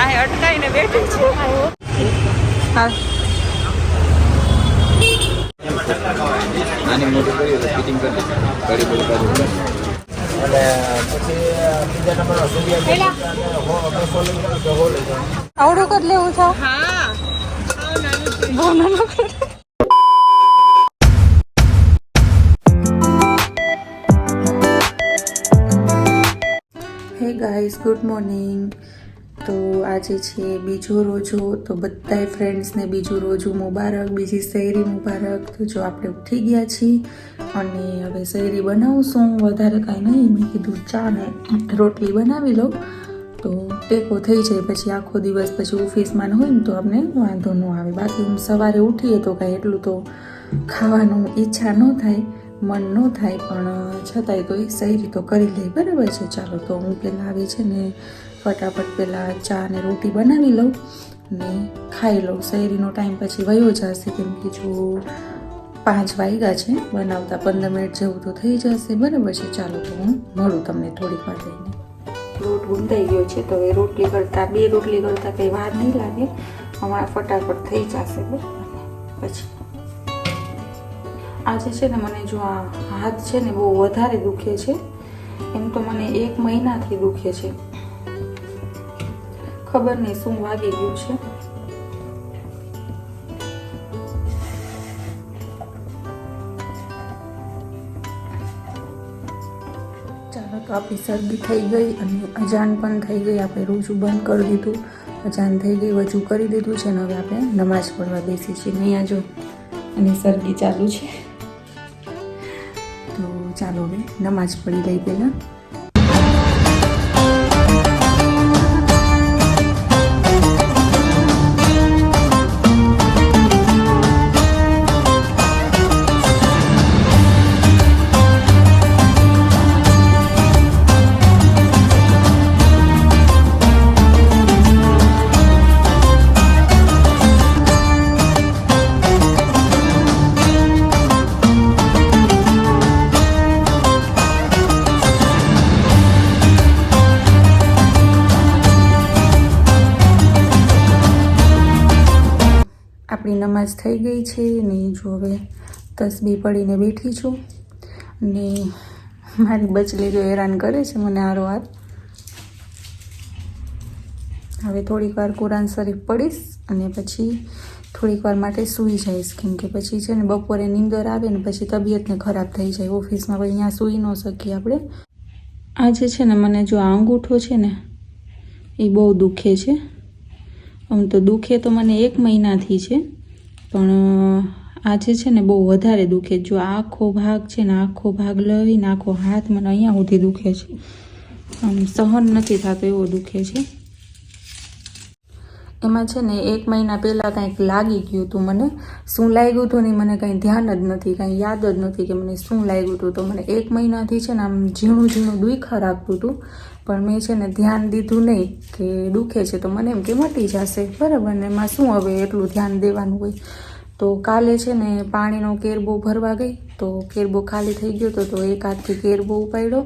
વાહે અટકાઈને બેઠી છું. હા. આની મોટી કરી ફિટિંગ કરી આવડું કદ લેવું છે? હા. બહુ નાનું ગાઈઝ ગુડ મોર્નિંગ. તો આજે છે બીજો રોજો. તો બધાય ફ્રેન્ડ્સને બીજું રોજું મુબારક, બીજી શેરી મુબારક. તો જો આપણે ઉઠી ગયા છીએ અને હવે શેરી બનાવશું. વધારે કાંઈ નહીં. મેં કીધું ચા ને રોટલી બનાવી લો તો ટેકો થઈ જાય. પછી આખો દિવસ પછી ઓફિસમાં હોય ને તો અમને વાંધો ન આવે. બાકી હું સવારે ઉઠીએ તો કાંઈ એટલું તો ખાવાનું ઈચ્છા ન થાય. મન ન થાય, પણ છતાંય તો એ સહી તો કરી લઈ બરાબર છે? ચાલો, તો હું પહેલાં આવે છે ને ફટાફટ પહેલાં ચા ને રોટી બનાવી લઉં ને ખાઈ લઉં. શહેરીનો ટાઈમ પછી વયો જશે, કેમ કે જો પાંચ વાગ્યા છે, બનાવતા પંદર મિનિટ જેવું તો થઈ જશે. બરાબર છે? ચાલો, તો હું મળું તમને થોડીક વાર જઈને લોટ ગુંદાઈ ગયો છે, તો એ રોટલી કરતાં, બે રોટલી કરતાં કંઈ વાર નહીં લાગે. હમણાં ફટાફટ થઈ જશે, બરાબર. પછી. આજે છે ને મને જો આ હાથ છે ને બહુ વધારે દુખે છે, એમ તો મને એક મહિનાથી દુખે છે. ખબર નહીં શું વાગી ગયું છે. ચાલો તો આપણી શરદી થઈ ગઈ અને અજાન પણ થઈ ગઈ. આપણે રોજું બંધ કરી દીધું. અજાન થઈ ગઈ વજુ કરી દીધું છે ને હવે આપણે નમાઝ પડવા બેસી છીએ. નહીં અહીંયા જો અને શરદી ચાલુ છે. તો ચાલો હવે નમાઝ પડી ગઈ પહેલાં. નમાઝ થઈ ગઈ છે ને જો હવે તસબી પડીને બેઠી છું ને મારી બચલી જો હેરાન કરે છે મને આરો હાર હવે થોડીક વાર કુરાન શરીફ પડીશ અને પછી થોડીક વાર માટે સૂઈ જઈશ. કેમ કે પછી છે ને બપોરે નીંદર આવે ને પછી તબિયતને ખરાબ થઈ જાય. ઓફિસમાં પછી અહીંયા સૂઈ ન શકીએ આપણે. આજે છે ને મને જો આ અંગૂઠો છે ને એ બહુ દુખે છે. આમ તો દુખે તો મને એક મહિનાથી છે. પણ આજે છે ને બહુ વધારે દુખે. જો આખો ભાગ છે ને આખો ભાગ લઈને, આખો હાથ મને અહીંયા સુધી દુખે છે. આમ સહન નથી થતો એવો દુખે છે. એમાં છે ને એક મહિના પહેલાં કંઈક લાગી ગયું હતું મને. શું લાગ્યું હતું ને મને કંઈ ધ્યાન જ નથી, કાંઈ યાદ જ નથી કે મને શું લાગ્યું હતું. તો મને એક મહિનાથી છે ને આમ ઝીણું ઝીણું દુઃખા રાખતું હતું. પણ મેં છે ને ધ્યાન દીધું નહીં કે દુખે છે તો મને એમ કે મટી જશે. બરાબર ને એમાં શું હવે એટલું ધ્યાન દેવાનું હોય? તો કાલે છે ને પાણીનો કેર બહુ ભરવા ગઈ. તો કેરબો ખાલી થઈ ગયો હતો, તો એક હાથથી કેરબો ઉપાડ્યો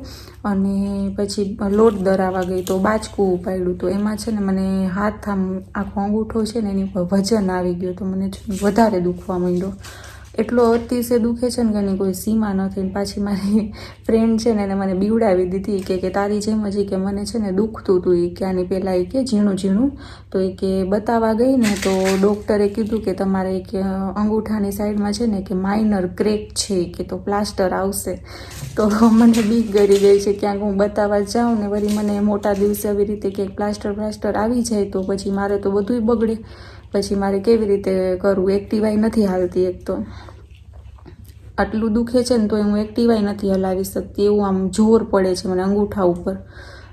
અને પછી લોટ દરાવા ગઈ તો બાચકું ઉપાડ્યું. તો એમાં છે ને મને હાથ આમ આખો અંગૂઠો છે ને એની ઉપર વજન આવી ગયો, તો મને વધારે દુખવા માંડ્યો. એટલો અતિશય દુખે છે ને કે એની કોઈ સીમા નથી પાછી મારી ફ્રેન્ડ છે ને એને મને બીવડાવી દીધી કે કે તારી જેમ જ કે મને છે ને દુખતું હતું એ કે આની પહેલાં એ કે ઝીણું ઝીણું. તો એ કે બતાવવા ગઈ ને તો ડૉક્ટરે કીધું કે તમારે એક અંગૂઠાની સાઈડમાં છે ને કે માઇનર ક્રેક છે કે તો પ્લાસ્ટર આવશે. તો મને બીક ગરી ગઈ છે ક્યાંક હું બતાવવા જાઉં ને વળી મને મોટા દિવસે આવી રીતે ક્યાંક પ્લાસ્ટર પ્લાસ્ટર આવી જાય તો પછી મારે તો બધુંય બગડે. પછી મારે કેવી રીતે કરવું એક્ટિવાય નથી હાલતી એક તો. આટલું દુખે છે ને તો હું એક્ટિવાય નથી હલાવી શકતી. એવું આમ જોર પડે છે મને અંગૂઠા ઉપર.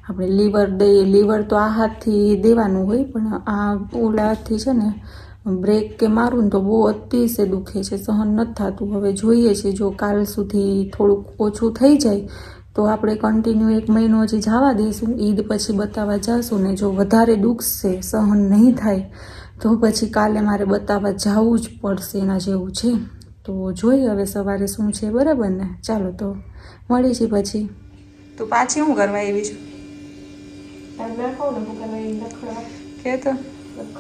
આપણે લીવર દઈએ, લીવર તો આ હાથથી દેવાનું હોય, પણ આ ઓલા હાથથી છે ને, બ્રેક કે મારું ને તો બહુ અતિશય દુખે છે, સહન નથી થતું. હવે જોઈએ છે, જો કાલ સુધી થોડુંક ઓછું થઈ જાય તો આપણે કન્ટિન્યુ એક મહિનો હજી જવા દઈશું ઈદ પછી બતાવવા જઈશું ને જો વધારે દુખશે સહન નહીં થાય તો પછી કાલે મારે બતાવવા જવું જ પડશે એના જેવું છે. તો જોઈએ હવે સવારે શું છે બરાબર ને? ચાલો તો મળી છે પછી. તો પાછી હું કરવા આવી છું? કે તો?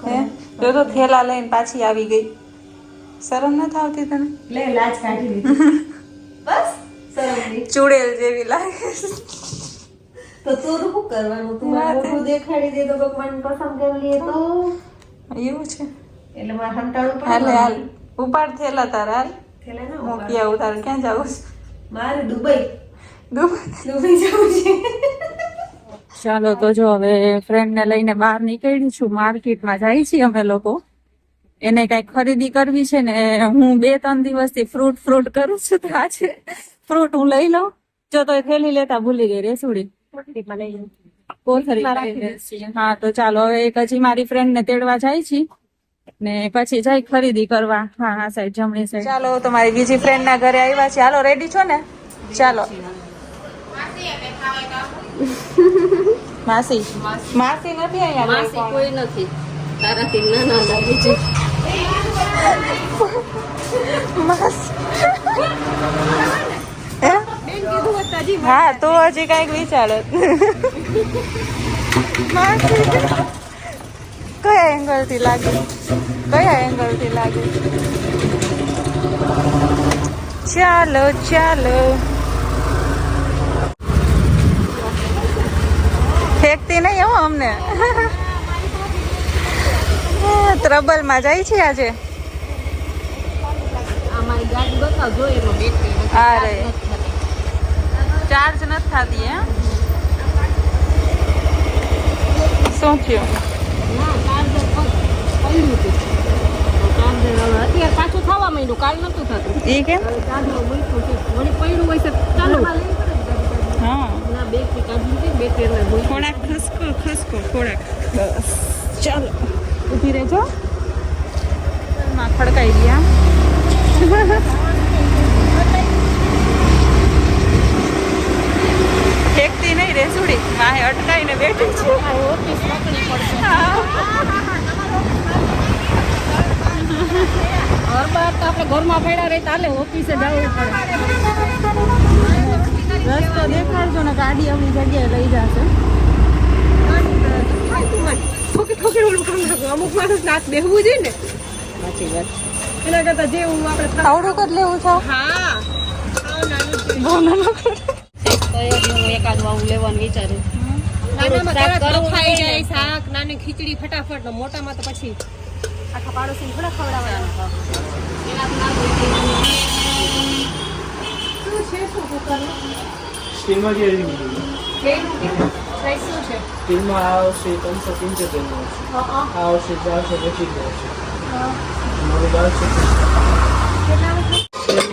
હે? જો તો થેલા લઈને પાછી આવી ગઈ. શરમ ન આવતી તને? લે લાજ કાઢી બસ. ચૂડેલ જેવી લાગે તો તું શું કરવાનું? તું મારું મોઢું દેખાડી દે તો ભગવાન પસંદ કરી લે તો. એવું છે. એટલે મારે હંટાળું હાલે પડે હાલ. ઉપાડ થેલા તારા હાલ. થેલા ના મૂકી આવું તારે ક્યાં જવું છે? મારે દુબઈ. દુબઈ દુબઈ જવું છે. ચાલો તો જો હવે ફ્રેન્ડ ને લઈને બહાર નીકળી છું. માર્કેટમાં જાય છીએ અમે લોકો. એને કઈ ખરીદી કરવી છે ને હું બે ત્રણ દિવસથી ફ્રૂટ ફ્રૂટ કરું છું તો આજે. ફ્રૂટ હું લઈ લઉં. જો તો એ થેલી લેતા ભૂલી ગઈ રેસુડી. કોથળી હા તો ચાલો હવે એક હજી મારી ફ્રેન્ડ ને તેડવા જાય છે. ને પછી જાય ખરીદી કરવા. હા હા સાઈડ જમણી સાઈડ ચાલો તો મારી બીજી ફ્રેન્ડ ના ઘરે આવ્યા છે હાલો રેડી છો ને? ચાલો. માસી. માસી નથી અહીંયા કોઈ કોઈ નથી. તારાથી નાના ના લાગે છે. માસી? હા તો હજી કંઈક વિચારો. કયા એંગલથી લાગે? કયા એંગલથી લાગે? ચાલો ચાલો. ફેંકતી નહીં હો અમને. ત્રબલમાં જાય છે આજે. અમારી ગાડી બતાવ જો બેટરી આ રે ચાર્જ નથી થતી હે? શું થયું? અત્યારે પાછું થવા માંડ્યું કાલ નતું થતું. ઈ કેમ પડ્યું હોય છે ચાલુ. હા. ના બેટરી કાઢી બેટરી થોડાક ખસકો ખસકો થોડાક. બસ. ચાલો. ઊભી રહેજો. માં ખડકાઈ ગયા ફેંકતી નહીં રેસુડી માહે અટકાઈને બેઠી છે ઓફિસ પકડી પડશે ઘર બહાર તો આપણે ઘરમાં પડ્યા રહી તાલે ઓફિસે જવું પડે. રસ્તો દેખાડજો ને ગાડી આપણી જગ્યાએ લઈ જશે. ઠોકી ઠોકી ઓલું કામ લાગે અમુક માણસ નાક બેહવું જોઈએ ને. સાચી વાત. એના કરતા જેવું આપણે આવડું કદ લેવું છે? હા. બહુ નાનું એકાદ આવું લેવાનું વિચારું ખાઈ જાય શાક નાની ખીચડી ફટાફટ મોટામાં તો પછી આખા પાડોશી થોડા ખવડાવવાના શું છે શું કુકરનું સ્ટીલમાં જે રીંગ કેવું પ્રાઇસ શું છે સ્ટીલમાં આ આવશે ત્રણસો પંચોતેરનો આવશે આ આવશે ચારસો પચીસનો આવશે મારું બારસો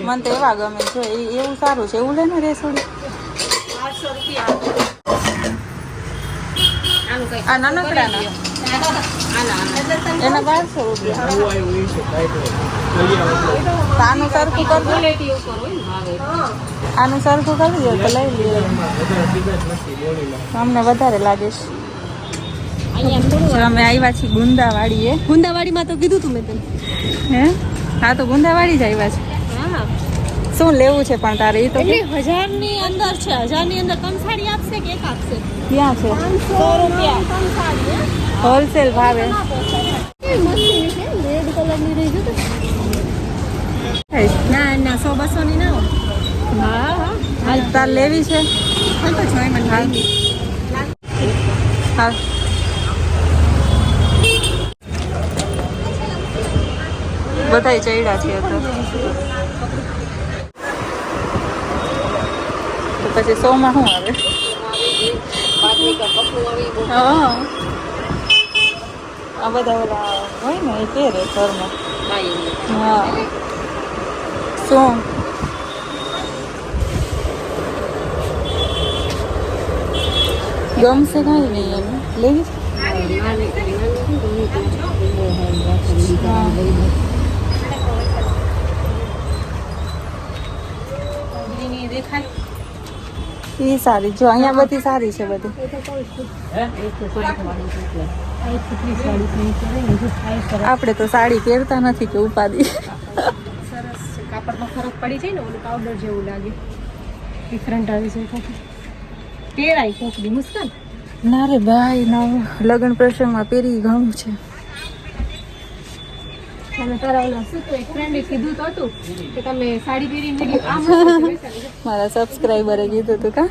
મને તો એવા ગમે છે એ- એવું સારું છે એવું લે ને રેસોડી આઠસો રૂપિયા આનું કઈ આ નાનકડાના એના બારસો રૂપિયા આનું સરખું કરજો આનું સરખું કરી દો તો લઈ લઈએ અમને વધારે લાગે છે. અહીંયા અમે આવ્યા છીએ ગુંદાવાડીએ. ગુંદાવાડીમાં તો કીધું તું મેં તને. હે? હા તો ગુંદાવાડી જ આવ્યા છે. હા. શું લેવું છે પણ તારે એ તો કે. એટલે હજારની અંદર છે હજારની અંદર કંસાળી આપશે કે એક આપશે? ક્યાં છે? સો રૂપિયા. હોલસેલ ભાવે. રેડ રહી ના ના સો બસો ની ના હા હા. હાલ તાર લેવી છે? હાલ તો જોઈ મને હાલ હાલ બધાય ચડ્યા છે અત્યારે પછી સોમાં શું આવે? હા. આ બધા ઓલા હોય ને, એ પહેરે ઘરમાં. હા. શું? ગમશે કાંઈ નહીં એમ. લેવી છે? એ સારી. જો અહીંયા બધી સારી છે બધી. આપણે તો સાડી પહેરતા નથી કે ઉપાદી સરસ છે. કાપડમાં ફરક પડી જાય ને ઓલું પાવડર જેવું લાગે. ડિફરન્ટ આવી જાય કોક પહેરાય કોક દી મુસ્કાન? ના રે ભાઈ ના. લગ્ન પ્રસંગમાં પહેરી ઘણું છે. અને તારા ઓલા શું તો એક ફ્રેન્ડે કીધું તો હતું કે તમે સાડી પહેરીને વીડિયો આ મસ્ત બેસાડી દો. મારા સબસ્ક્રાઈબરે કીધું હતું કા?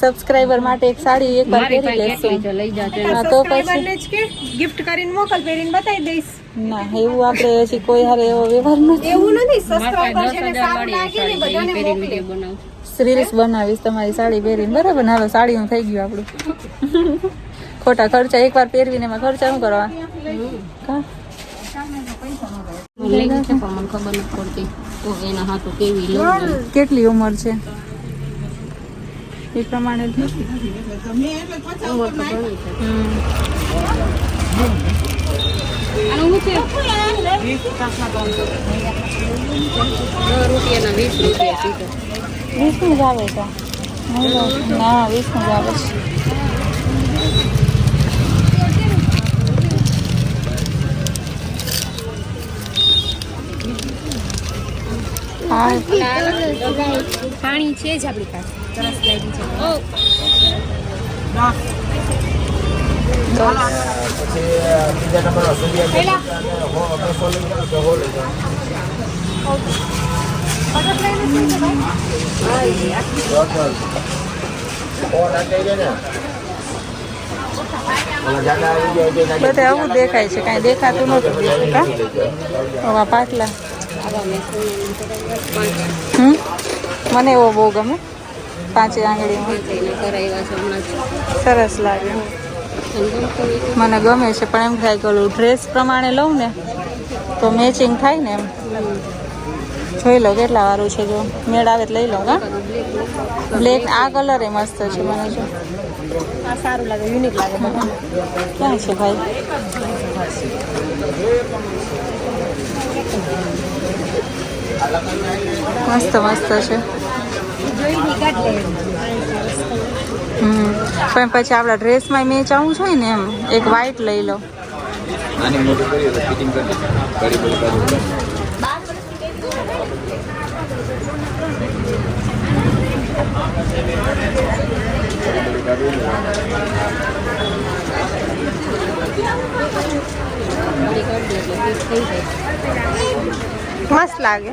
સબસ્ક્રાઈબર માટે એક સાડી એક વાર પહેરી લેશું. લઈ જાજો. હા તો પછી કે ગિફ્ટ કરીને મોકલ પહેરીને બતાવી દઈશ. ના એવું આપણે હજી કોઈ હારે એવો વ્યવહાર નથી. એવું નથી સબસ્ક્રાઇબર છે સારું લાગે ને બધાને મોકલે. રીલ્સ બનાવીશ તમારી સાડી પહેરીને. બરાબર હાલો હાલો સાડીનું થઈ ગયું આપણું. ખોટા ખર્ચા એકવાર પહેરવીને એમાં ખર્ચા શું કરવા? કા? લઈ ગઈ છે પણ મને ખબર નથી પડતી તો એના હાથો કેવી લઉં કેટલી ઉંમર છે? એ પ્રમાણે રૂપિયાના વીસ રૂપિયા સીધો. વીસનું જ આવે છે ના વીસ ના જ આવે છે. પાણી છે જ આપણી પાસે. સરસ લાગી છે. બધે આવું દેખાય છે કાંઈ દેખાતું નહોતું બીજું કા? પાટલા. હમ? મને એવો બહુ ગમે. પાંચે આંગળીમાં સરસ લાગે. મને ગમે છે પણ એમ થાય કે ઓલું ડ્રેસ પ્રમાણે લઉં ને તો મેચિંગ થાય ને એમ. જોઈ લો કેટલા વારું છે જો. મેળ આવે તો લઈ લો હા? બ્લેક આ કલર એ મસ્ત છે મને જો. સારું લાગે યુનિક લાગે ક્યાં છે ભાઈ? મસ્ત મસ્ત છે. હમ. પણ પછી આપણા ડ્રેસમાં મેચ આવું જોઈએ ને એમ. એક વ્હાઈટ લઈ લો. મસ્ત લાગે.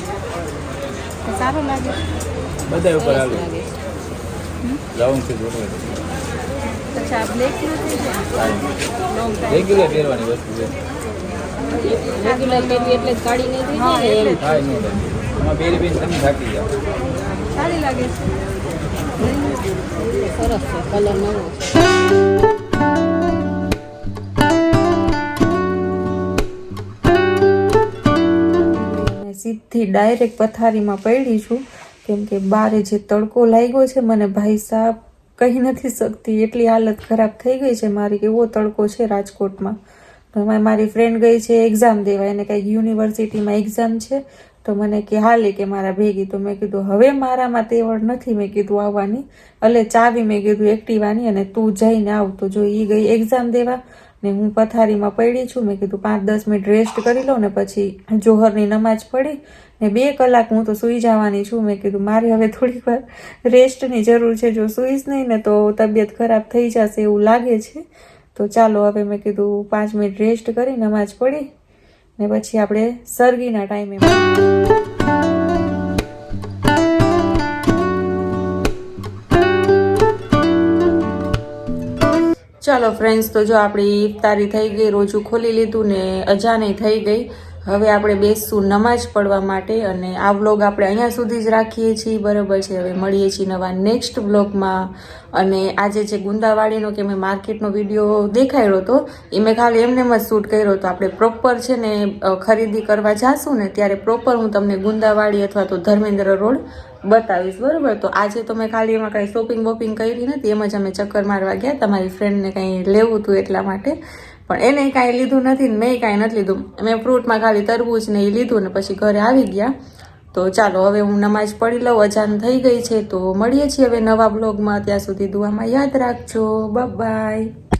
સારું લાગે. બધા ઉપર આવે લાગે. છે આ બ્લેક રેગ્યુલર પહેરવાની વસ્તુ છે. રેગ્યુલર પહેરવી એટલે કાળી કાઢી નહીં થઈ જાય એમ જ. હા એમાં પહેરી પહેરી તમે થાકી જાઓ સારી લાગે. છે સરસ છે કલર નવો છે. સીધી ડાયરેક્ટ પથારીમાં પડી છું. કેમ કે બારે જે તડકો લાગ્યો છે, મને ભાઈ સાહેબ કહી નથી શકતી. એટલી હાલત ખરાબ થઈ ગઈ છે મારી એવો તડકો છે રાજકોટમાં. મારી ફ્રેન્ડ ગઈ છે એક્ઝામ દેવા. એને કંઈક યુનિવર્સિટીમાં એક્ઝામ છે. તો મને કે હાલે કે મારા ભેગી. તો મેં કીધું, હવે મારામાં તેવડ નથી. મેં કીધું, આવવાની. એટલે ચાવી મેં કીધું એક્ટિવાની અને તું જઈને આવ. તો જો એ ગઈ એક્ઝામ દેવા. ને હું પથારીમાં પડી છું, મેં કીધું પાંચ દસ મિનિટ રેસ્ટ કરી લઉં ને પછી જોહરની નમાજ પડી ને બે કલાક હું તો સૂઈ જવાની છું. મેં કીધું મારે હવે થોડીક વાર રેસ્ટની જરૂર છે, જો સૂઈશ નહીં ને તો તબિયત ખરાબ થઈ જશે એવું લાગે છે. તો ચાલો હવે મેં કીધું પાંચ મિનિટ રેસ્ટ કરી, નમાજ પડી ને પછી આપણે સરગીના ટાઈમે ચાલો ફ્રેન્ડ્સ તો જો આપણી ઇફતારી થઈ ગઈ, રોજું ખોલી લીધું ને અજાણી થઈ ગઈ હવે આપણે બેસશું નમાજ પડવા માટે અને આ વ્લોગ આપણે અહીંયા સુધી જ રાખીએ છીએ. બરાબર છે? હવે મળીએ છીએ નવા નેક્સ્ટ વ્લોગમાં. અને આજે જે ગુંદાવાડીનો કે મેં માર્કેટનો વીડિયો દેખાડ્યો હતો, એ મેં ખાલી એમને જ શૂટ કર્યો હતો. આપણે પ્રોપર છે ને ખરીદી કરવા જાશું ને, ત્યારે પ્રોપર હું તમને ગુંદાવાડી અથવા તો ધર્મેન્દ્ર રોડ બતાવીશ. બરાબર? તો આજે તો મેં ખાલી એમાં કાંઈ શોપિંગ વોપિંગ કરી નથી. એમ જ અમે ચક્કર મારવા ગયા. તમારી ફ્રેન્ડને કંઈ લેવું હતું એટલા માટે. પણ એને કાંઈ લીધું નથી ને મેં કાંઈ નથી લીધું. મેં ફ્રૂટમાં ખાલી તરબૂચ ને એ લીધું ને પછી ઘરે આવી ગયા. તો ચાલો, હવે હું નમાજ પડી લઉં. અજાન થઈ ગઈ છે, તો મળીએ છીએ હવે નવા બ્લોગમાં. ત્યાં સુધી દુઆમાં યાદ રાખજો. બાય